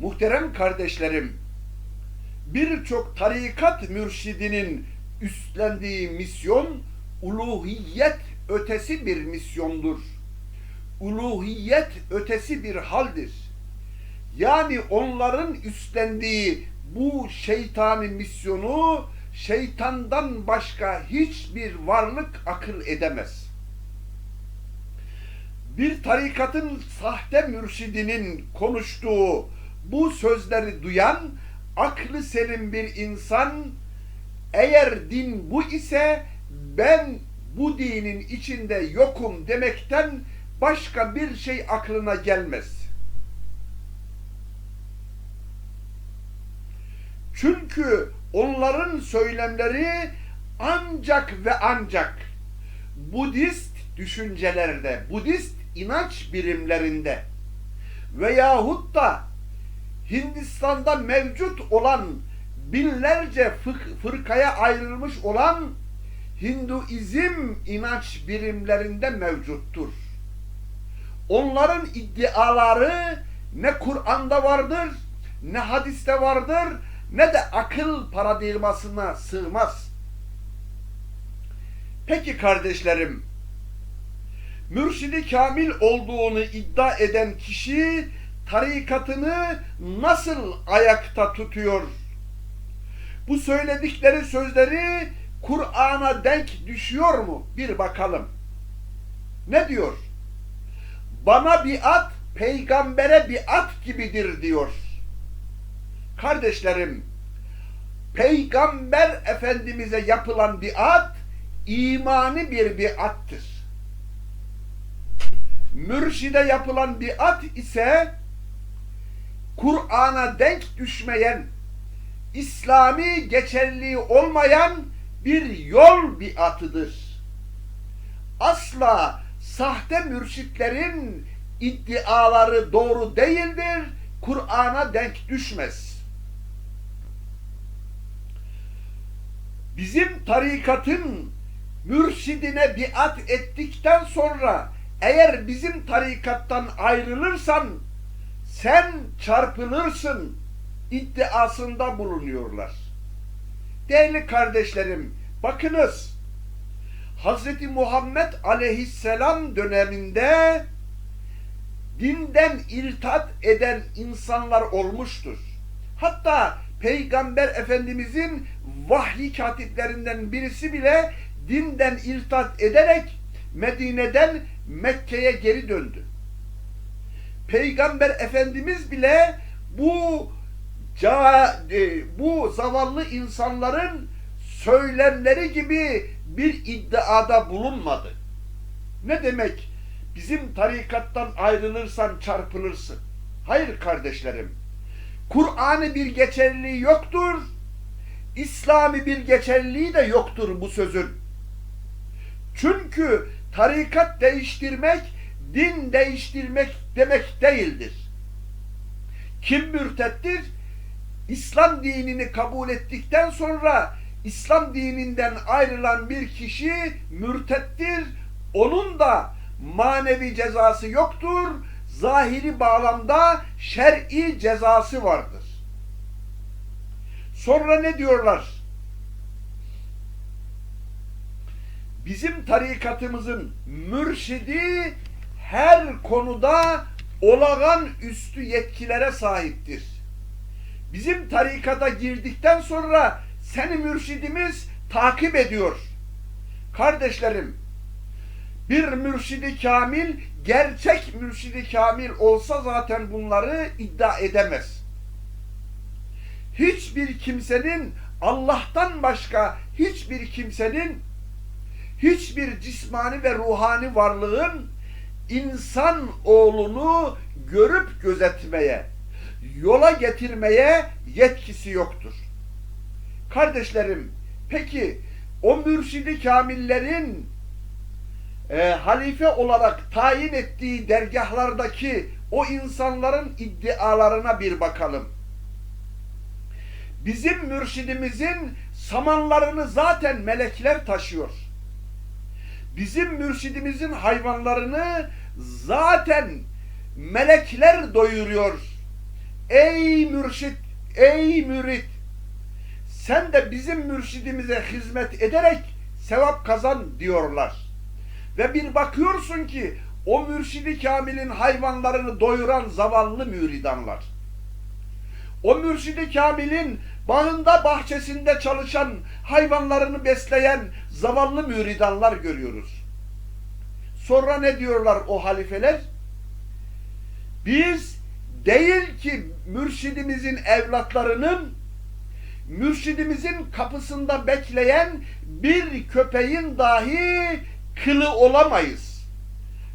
Muhterem kardeşlerim, birçok tarikat mürşidinin üstlendiği misyon uluhiyet ötesi bir misyondur. Uluhiyet ötesi bir haldir. Yani onların üstlendiği bu şeytani misyonu şeytandan başka hiçbir varlık akıl edemez. Bir tarikatın sahte mürşidinin konuştuğu bu sözleri duyan aklı selim bir insan eğer din bu ise ben bu dinin içinde yokum demekten başka bir şey aklına gelmez. Çünkü onların söylemleri ancak ve ancak Budist düşüncelerde, Budist inanç birimlerinde veyahut da Hindistan'da mevcut olan binlerce fırkaya ayrılmış olan Hinduizm inanç birimlerinde mevcuttur. Onların iddiaları ne Kur'an'da vardır, ne hadiste vardır, ne de akıl paradigmasına sığmaz. Peki kardeşlerim, mürşidi kamil olduğunu iddia eden kişi tarikatını nasıl ayakta tutuyor? Bu söyledikleri sözleri Kur'an'a denk düşüyor mu? Bir bakalım. Ne diyor? Bana biat peygambere biat gibidir diyor. Kardeşlerim, peygamber efendimize yapılan biat imani bir biattır. Mürşide yapılan biat ise Kur'an'a denk düşmeyen, İslami geçerliği olmayan bir yol biatıdır. Asla sahte mürşitlerin iddiaları doğru değildir, Kur'an'a denk düşmez. Bizim tarikatın mürşidine biat ettikten sonra eğer bizim tarikattan ayrılırsan sen çarpılırsın iddiasında bulunuyorlar. Değerli kardeşlerim, bakınız Hz. Muhammed aleyhisselam döneminde dinden irtat eden insanlar olmuştur. Hatta Peygamber Efendimizin vahyi katiplerinden birisi bile dinden irtat ederek Medine'den Mekke'ye geri döndü. Peygamber Efendimiz bile bu e, bu zavallı insanların söylemleri gibi bir iddiada bulunmadı. Ne demek? Bizim tarikattan ayrılırsan çarpılırsın. Hayır kardeşlerim. Kur'an'ı bir geçerliliği yoktur. İslami bir geçerliliği de yoktur bu sözün. Çünkü tarikat değiştirmek, din değiştirmek demek değildir. Kim mürtettir? İslam dinini kabul ettikten sonra İslam dininden ayrılan bir kişi mürtettir. Onun da manevi cezası yoktur. Zahiri bağlamda şer'i cezası vardır. Sonra ne diyorlar? Bizim tarikatımızın mürşidi her konuda olağan üstü yetkilere sahiptir. Bizim tarikata girdikten sonra seni mürşidimiz takip ediyor. Kardeşlerim, bir mürşidi kamil, gerçek mürşidi kamil olsa zaten bunları iddia edemez. Hiçbir kimsenin Allah'tan başka hiçbir kimsenin hiçbir cismani ve ruhani varlığın insan oğlunu görüp gözetmeye, yola getirmeye yetkisi yoktur. Kardeşlerim, peki o mürşidi kamillerin e, halife olarak tayin ettiği dergahlardaki o insanların iddialarına bir bakalım. Bizim mürşidimizin samanlarını zaten melekler taşıyor. Bizim mürşidimizin hayvanlarını zaten melekler doyuruyor. ey mürşit, ey mürit sen de bizim mürşidimize hizmet ederek sevap kazan diyorlar. Ve bir bakıyorsun ki o mürşidi kamilin hayvanlarını doyuran zavallı müridanlar. O mürşidi kamilin bağında bahçesinde çalışan hayvanlarını besleyen zavallı müridanlar görüyoruz. Sonra ne diyorlar o halifeler? Biz değil ki mürşidimizin evlatlarının mürşidimizin kapısında bekleyen bir köpeğin dahi kılı olamayız.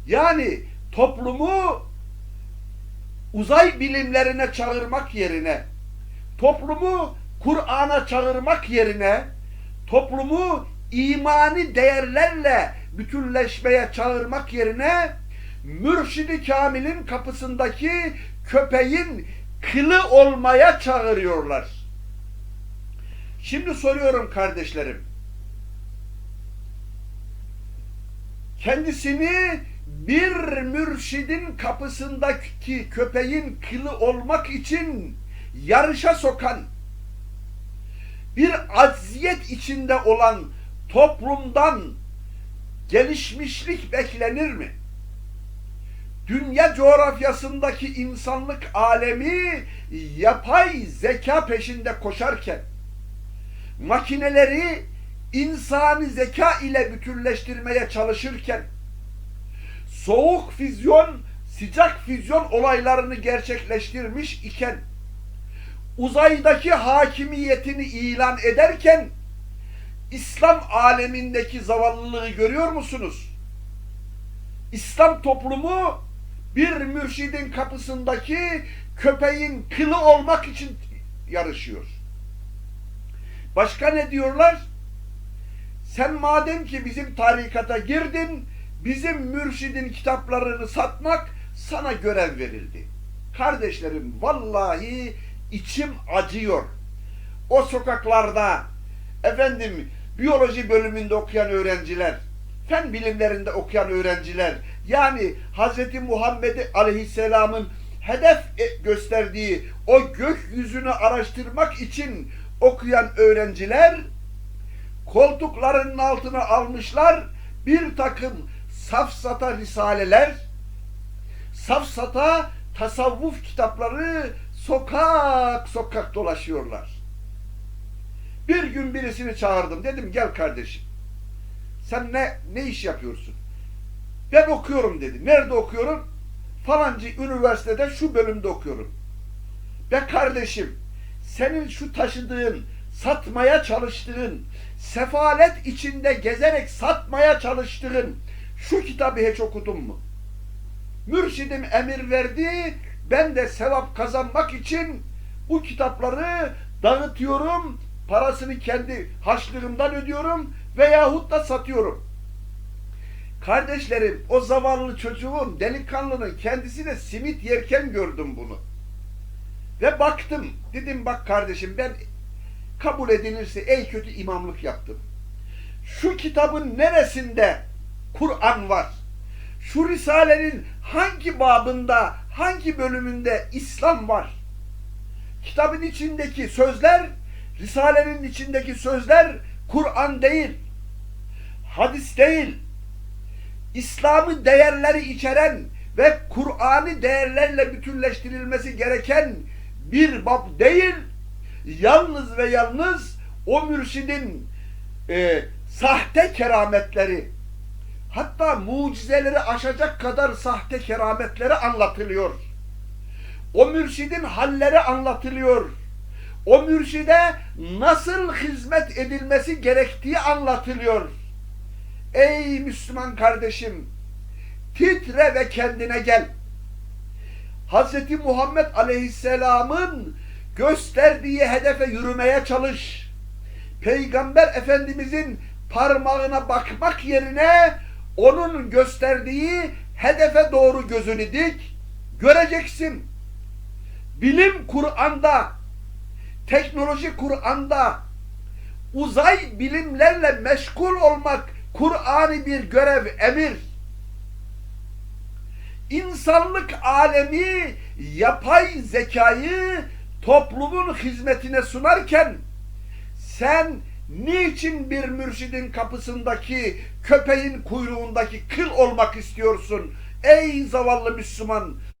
Yani toplumu uzay bilimlerine çağırmak yerine, toplumu Kur'an'a çağırmak yerine, toplumu imani değerlerle bütünleşmeye çağırmak yerine, mürşidi kamilin kapısındaki köpeğin kılı olmaya çağırıyorlar. Şimdi soruyorum kardeşlerim. Kendisini bir mürşidin kapısındaki köpeğin kılı olmak için yarışa sokan, bir acziyet içinde olan toplumdan gelişmişlik beklenir mi? Dünya coğrafyasındaki insanlık alemi yapay zeka peşinde koşarken, makineleri insani zeka ile bütünleştirmeye çalışırken, soğuk füzyon, sıcak füzyon olaylarını gerçekleştirmiş iken, uzaydaki hakimiyetini ilan ederken, İslam alemindeki zavallılığı görüyor musunuz? İslam toplumu bir mürşidin kapısındaki köpeğin kılı olmak için yarışıyor. Başka ne diyorlar? Sen madem ki bizim tarikata girdin, bizim mürşidin kitaplarını satmak sana görev verildi. Kardeşlerim vallahi içim acıyor. O sokaklarda efendim biyoloji bölümünde okuyan öğrenciler, fen bilimlerinde okuyan öğrenciler, yani Hz. Muhammed Aleyhisselam'ın hedef e- gösterdiği o gökyüzünü araştırmak için okuyan öğrenciler koltuklarının altına almışlar bir takım safsata risaleler, safsata tasavvuf kitapları sokak sokak dolaşıyorlar. Bir gün birisini çağırdım. Dedim gel kardeşim. Sen ne ne iş yapıyorsun? Ben okuyorum dedi. Nerede okuyorum? Falancı üniversitede şu bölümde okuyorum. Be kardeşim, senin şu taşıdığın, satmaya çalıştığın, sefalet içinde gezerek satmaya çalıştığın şu kitabı hiç okudun mu? Mürşidim emir verdi, ben de sevap kazanmak için bu kitapları dağıtıyorum, parasını kendi haçlığımdan ödüyorum veyahut da satıyorum. Kardeşlerim, o zavallı çocuğun, delikanlının kendisine simit yerken gördüm bunu. Ve baktım, dedim bak kardeşim ben kabul edilirse ey kötü imamlık yaptım. Şu kitabın neresinde Kur'an var? Şu Risale'nin hangi babında, hangi bölümünde İslam var? Kitabın içindeki sözler, Risale'nin içindeki sözler Kur'an değil, hadis değil, İslam'ı değerleri içeren ve Kur'an'ı değerlerle bütünleştirilmesi gereken bir bab değil, yalnız ve yalnız o mürşidin e, sahte kerametleri, hatta mucizeleri aşacak kadar sahte kerametleri anlatılıyor. O mürşidin halleri anlatılıyor. O mürşide nasıl hizmet edilmesi gerektiği anlatılıyor. Ey Müslüman kardeşim, titre ve kendine gel. Hz. Muhammed Aleyhisselam'ın gösterdiği hedefe yürümeye çalış. Peygamber Efendimizin parmağına bakmak yerine onun gösterdiği hedefe doğru gözünü dik. Göreceksin. Bilim Kur'an'da, teknoloji Kur'an'da, uzay bilimlerle meşgul olmak Kur'an'ı bir görev, emir. İnsanlık alemi yapay zekayı toplumun hizmetine sunarken sen niçin bir mürşidin kapısındaki köpeğin kuyruğundaki kıl olmak istiyorsun? Ey zavallı Müslüman!